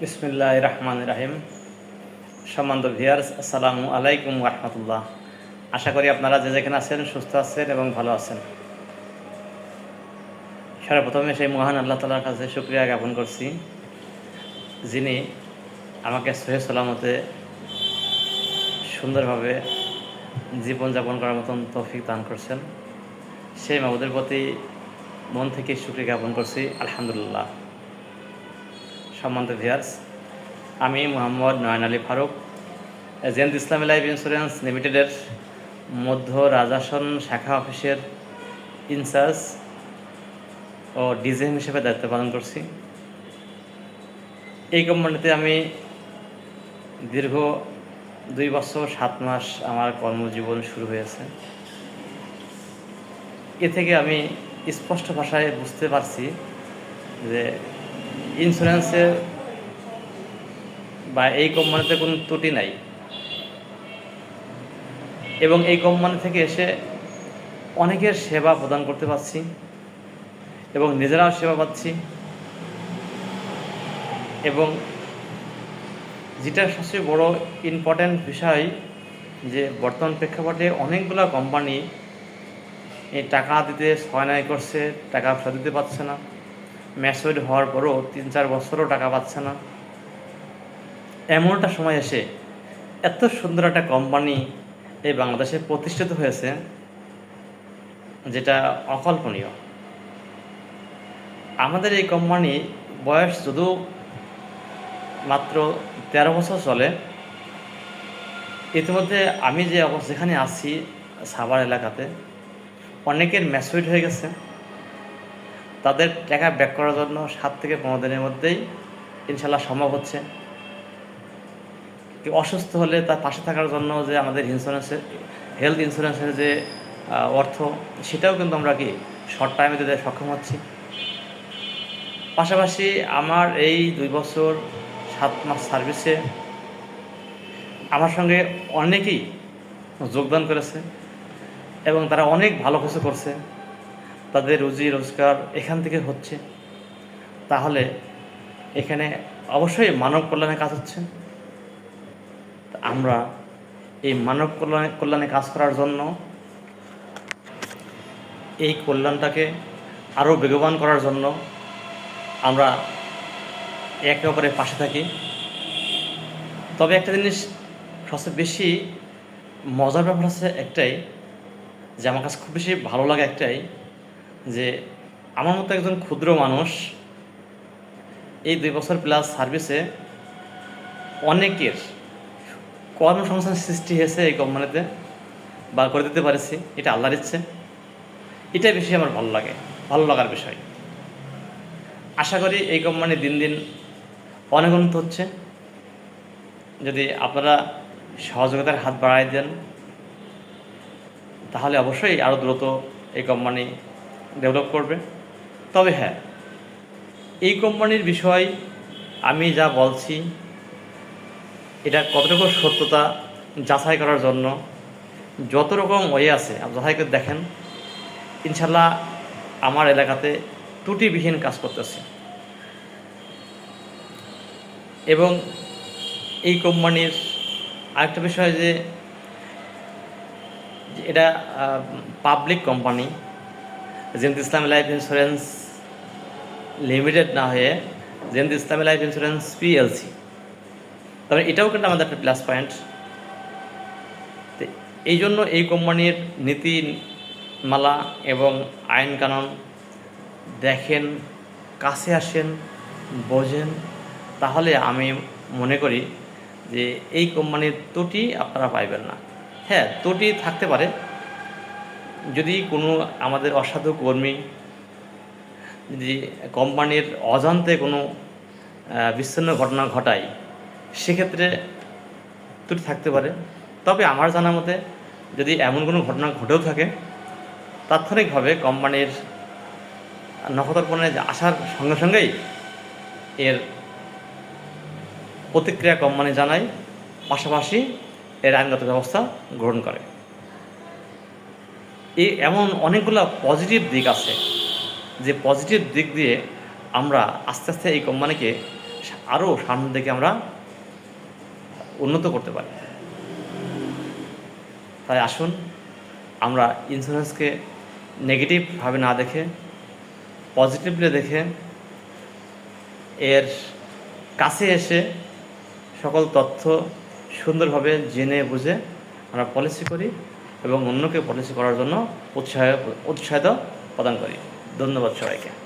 বিসমুল্লাহ রহমান রাহিম। সম্মান্ত ভিয়ার্স আসসালামু আলাইকুম রহমতুল্লাহ। আশা করি আপনারা যে যেখানে আছেন সুস্থ আছেন এবং ভালো আছেন। সর্বপ্রথমে সেই মহান আল্লাহ তালার কাছে শুক্রিয়া জ্ঞাপন করছি, যিনি আমাকে সহে সালামতে সুন্দরভাবে জীবনযাপন করার মতন তৌফিক দান করছেন। সেই মাবুদের প্রতি মন থেকে শুক্রিয়া জ্ঞাপন করছি, আলহামদুলিল্লাহ। সম্মানিত ভিয়ার্স। আমি Mohammad Nayan Ali Faruk, agent Islami life insurance লিমিটেডের মধ্য রাজাসন শাখা অফিসের ইনচার্জ ও ডিজেম হিসেবে দায়িত্ব পালন করছি। এই কোম্পানিতে আমি দীর্ঘ দুই বছর সাত মাস আমার কর্মজীবন শুরু হয়েছে। এ থেকে আমি স্পষ্ট ভাষায় বুঝতে পারছি যে ইন্স্যুরেন্সের বা এই কোম্পানিতে কোনো ত্রুটি নাই। এবং এই কোম্পানি থেকে এসে অনেকের সেবা প্রদান করতে পারছি এবং নিজেরাও সেবা পাচ্ছি। এবং যেটা সবচেয়ে বড় ইম্পর্ট্যান্ট বিষয় যে বর্তমান প্রেক্ষাপটে অনেকগুলো কোম্পানি টাকা দিতে নয় করছে, টাকা ফেরত দিতে পারছে না। ম্যাচুইড হওয়ার পরও তিন চার বছরও টাকা পাচ্ছে না। এমন একটা সময় এসে এত সুন্দর একটা কোম্পানি এই বাংলাদেশে প্রতিষ্ঠিত হয়েছে, যেটা অকল্পনীয়। আমাদের এই কোম্পানি বয়স যদিও মাত্র তেরো বছর চলে, ইতিমধ্যে আমি যে যেখানে আছি, সাভার এলাকাতে, অনেকের ম্যাচুইড হয়ে গেছে। তাদের টাকা ব্যাক করার জন্য সাত থেকে পনেরো দিনের মধ্যেই ইনশাল্লাহ সম্ভব হচ্ছে। অসুস্থ হলে তার পাশে থাকার জন্য যে আমাদের ইন্স্যুরেন্সের হেলথ ইন্স্যুরেন্সের যে অর্থ, সেটাও কিন্তু আমরা কি শর্ট টাইমে দিতে সক্ষম হচ্ছি। পাশাপাশি আমার এই দুই বছর সাত মাস সার্ভিসে আমার সঙ্গে অনেকেই যোগদান করেছে এবং তারা অনেক ভালো কিছু করছে। তাদের রুজি রোজগার এখান থেকে হচ্ছে। তাহলে এখানে অবশ্যই মানব কল্যাণে কাজ হচ্ছে। আমরা এই মানব কল্যাণে কল্যাণে কাজ করার জন্য এই কল্যাণটাকে আরও বেগবান করার জন্য আমরা একে অপরের পাশে থাকি। তবে একটা জিনিস সবচেয়ে বেশি মজার ব্যাপার হচ্ছে একটাই, যে আমার কাছে খুব বেশি ভালো লাগে একটাই যে আমার মতো একজন ক্ষুদ্র মানুষ এই দুই বছর প্লাস সার্ভিসে অনেকের কর্মসংস্থান সৃষ্টি হয়েছে এই কোম্পানিতে বা করে দিতে পারেছি, এটা আল্লাহর ইচ্ছে। এটাই বেশি আমার ভালো লাগে, ভালো লাগার বিষয়। আশা করি এই কোম্পানি দিন দিন অনেক উন্নত হচ্ছে। যদি আপনারা সহযোগিতার হাত বাড়াই দেন, তাহলে অবশ্যই আরও দ্রুত এই কোম্পানি ডেভেলপ করবে। তবে হ্যাঁ এই কোম্পানির বিষয় আমি যা বলছি, এটা কতটুকু সত্যতা যাচাই করার জন্য, যত রকম ওয়ে আছে যাচাই করে দেখেন ইনশাল্লাহ আমার এলাকাতে ত্রুটিবিহীন কাজ করতেছে। এবং এই কোম্পানির আরেকটা বিষয় যে এটা পাবলিক কোম্পানি যেমন ইসলামী লাইফ ইন্স্যুরেন্স লিমিটেড না হয়ে যেমন ইসলামী লাইফ ইন্স্যুরেন্স পিএলসি তবে এটাও কিন্তু আমাদের একটা প্লাস পয়েন্ট এই জন্য এই কোম্পানির নীতি, মালা এবং আইন কানুন দেখেন, কাছে আসেন, বোঝেন, তাহলে আমি মনে করি যে এই কোম্পানির ত্রুটি আপনারা পাইবেন না। হ্যাঁ ত্রুটি থাকতে পারে যদি কোনো আমাদের অসাধু কর্মী যদি কোম্পানির অজান্তে কোনো বিচ্ছিন্ন ঘটনা ঘটায়, সেক্ষেত্রে ত্রুটি থাকতে পারে। তবে আমার জানা মতে যদি এমন কোনো ঘটনা ঘটেও থাকে, তাৎক্ষণিকভাবে কোম্পানির নক্ষত্রপণে আসার সঙ্গে সঙ্গেই এর প্রতিক্রিয়া কোম্পানি জানায়, পাশাপাশি এর আইনগত ব্যবস্থা গ্রহণ করে। এই এমন অনেকগুলো পজিটিভ দিক আছে, যে পজিটিভ দিক দিয়ে আমরা আস্তে আস্তে এই কোম্পানিকে আরও সামনের দিকে আমরা উন্নত করতে পারি। তাই আসুন, আমরা ইন্স্যুরেন্সকে নেগেটিভভাবে না দেখে পজিটিভলি দেখে, এর কাছে এসে সকল তথ্য সুন্দরভাবে জেনে বুঝে আমরা পলিসি করি। এবং অন্যকে পলিসি করার জন্য উৎসাহ উৎসাহিত প্রদান করি। ধন্যবাদ সবাইকে।